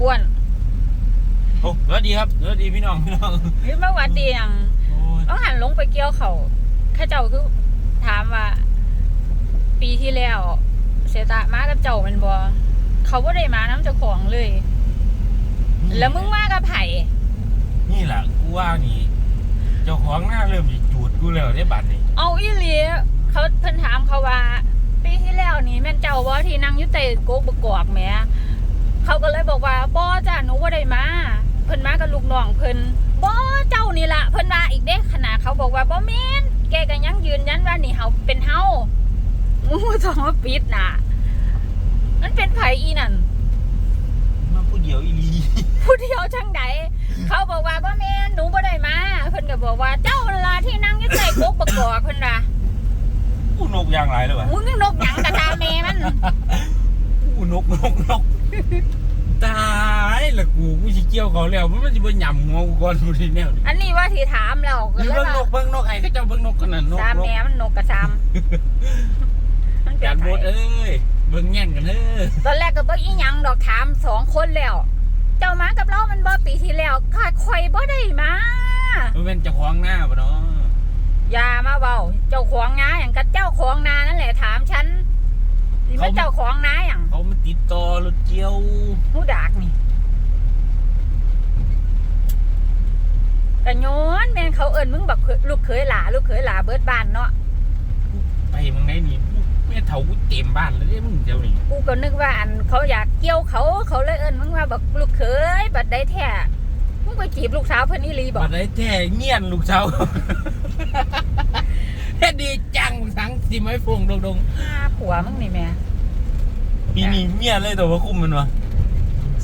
อ้วนโอ้สวัสดีครับสวัสดีพี่น้องพี่น้องหรือเมื่อวันดีหยังโอ้ยต้องหันลงไปเกี่ยวเขาข้าเจ้าคือถามว่า ปีที่แล้วเสยตามากับเจ้าแมันบ่เขาบ่ได้มาน้ำเจ้าของเลย แล้วมึงมากับไผ นี่แหละกูว่านี่เจ้าของหน้าเริ่มจะจูดกูแล้วในบัตรนี่เอาอีหลีเขาเพิ่นถามเขาว่า ปีที่แล้วนี่แม่นเจ้าบ่ที่นั่งอยู่ใต้โกกบกอกแหม เขาก็เลยบอกว่าบ่จ้าหนูบ่ได้มาเพิ่นมากับลูกน้องเพิ่นบ่เจ้านี่ล่ะเพิ่นว่าอีกเด้ขนาดเขาบอกว่าบ่แม่นแกก็ยังยืนยันว่านี่เฮาเป็นเฮางูต้องมาปิดน่ะมันเป็นไผอีนั่นมาผู้เดียวอีหลีผู้เดียวจังใดเขาบอกว่าบ่แม่นหนูบ่ได้มาเพิ่นก็บอกว่าเจ้านั่นล่ะที่นั่งอยู่ใต้โกกบกอกเพิ่นว่าอู้นกยางไรเลยวะมึงนกหยังกระทาแม่มันอู้นกนกนก ตายละกูกูสิเกี่ยวเขาแล้วมันมันสิบ่หย่ำหัวกูก่อนกูทีแนวนี่อันนี้ว่าที่ถามแล้วก็นี่เลยเบิ่งว่านกเบิ่งนกไอ้เขาเจ้าเบิ่งนกกันน่ะนกตามนกแม่มันนกกระซามมันเป็จานนไผโบดเอ้ยเบิ่งแง่นกันเด้อตอนแรกก็บ่อีหยังดอกถามสองคนแล้ว เจ้ามากับเรามันบ่ปีที่แล้วข้าข่อยบ่ได้มามันเป็นเจ้าของหน้าปะเนาะอย่ามาเว้าเจ้าของนาอย่างกับเจ้าของนานั่นแหละถามฉัน นี่มันเจ้าของนาอย่างเขามาติดต่อรถเกี่ยวหูดากนี่กะโยนแม่นเขาเอิ้นมึงบักเขยลูกเขยหลาลูกเขยหลาเบิดบ้านเนาะไปมึงไหนนี่แม่เฒ่ากูเต็มบ้านเลยเด้มึงเจ้านี่กูก็นึกว่าอันเขาอยากเกี่ยวเขาเขาเลยเอิ้นมึงว่าบักลูกเขยบัดได้แท้มึงไปจีบลูกสาวเพิ่นอีหลีบ่บัดได้แท้เงียนลูกเจ้าเฮ็ดดีจังทั้ง สิไม้ฟงดงดงหาผัวมึงนี่แม่ปีนี้เมียเลยแต่ว่าคุมมันวะ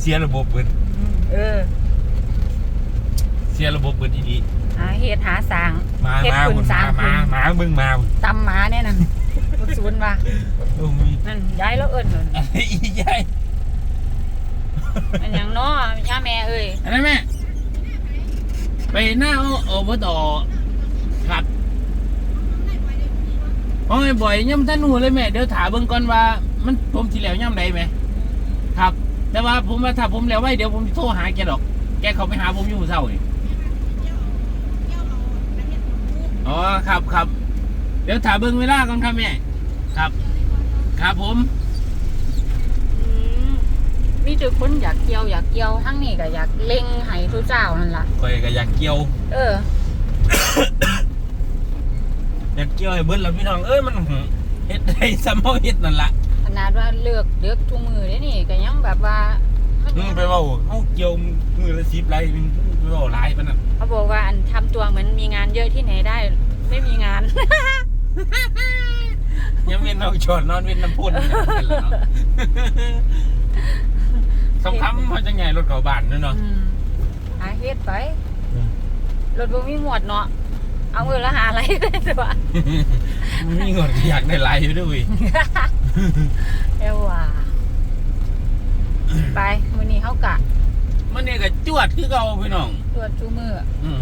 เสียระบบเบิดเออ เสียระบบเบิดอีดีหาเฮ็ดหาสร้างมาเฮ็ดมาคุณบุญสร้ามางคุณมามามึงมาตำหมาเนี่ยนั่นลูกศูนย์ว่าโอ้ยนั่นย้ายแล้วเอิ้นนั่นอะไรอีใหญ่มันหยังน้อย่าแม่เอ้ยอะไรแม่ไปหน้าอบตครับ โอ้ยบ่อยย่ำท่านหนูเลยแม่เดี๋ยวถามเบิ่งก่อนว่า มันผมสิแล้วย่ำใดไหมครับ แต่ว่าผมว่าถ้าผมแล้วไว้เดี๋ยวผมสิโทรหาแกดอก แกเขาไปหาผมอยู่เศร้านี่อ๋อครับครับเดี๋ยวถามเบิ่งเวลาก่อนครับแม่ครับ ครับผมอืมมีแต่คนอยากเกี่ยวอยากเกี่ยวทั้งนี้ก็อยากเล็งให้ทุเจ้านั่นล่ะคอยก็อยากเกี่ยว เออ อยา กเกี่ยวให้เบิ้ลแล้วพี่น้องเอ้ยมันหึเฮ็ดได้ซ้ำเฮาเฮ็ดนั่นล่ะขนาดว่าเลือกเลือกทุกมือได้นี่ก็ยังแบบว่ามันมึงไปเว้าเฮาเกี่ยวมือละ10ไรมึงไปเว้าหลายปานนั้นเขาบอกว่าอันทำตัวเหมือนมีงานเยอะที่ไหนได้ ไม่มีงาน ยังเว้นเอาชอนนอนเว้นน้ำพ่นนั่นแหละเนาะสำคัญเฮาจังไงรถเข้าบ้านนั่นเนาะอืมหาเฮ็ดไปอืมรถบ่มีหมวดเนาะ เอาเงินล้วหาอะไรได้ตัวมีเงินอยากได้ไรอยู่ด้วยเอว่าไปมันนี้เขากะมันนี่ก็จวดคือเก่าพี่น้อง จวดชูมืออืม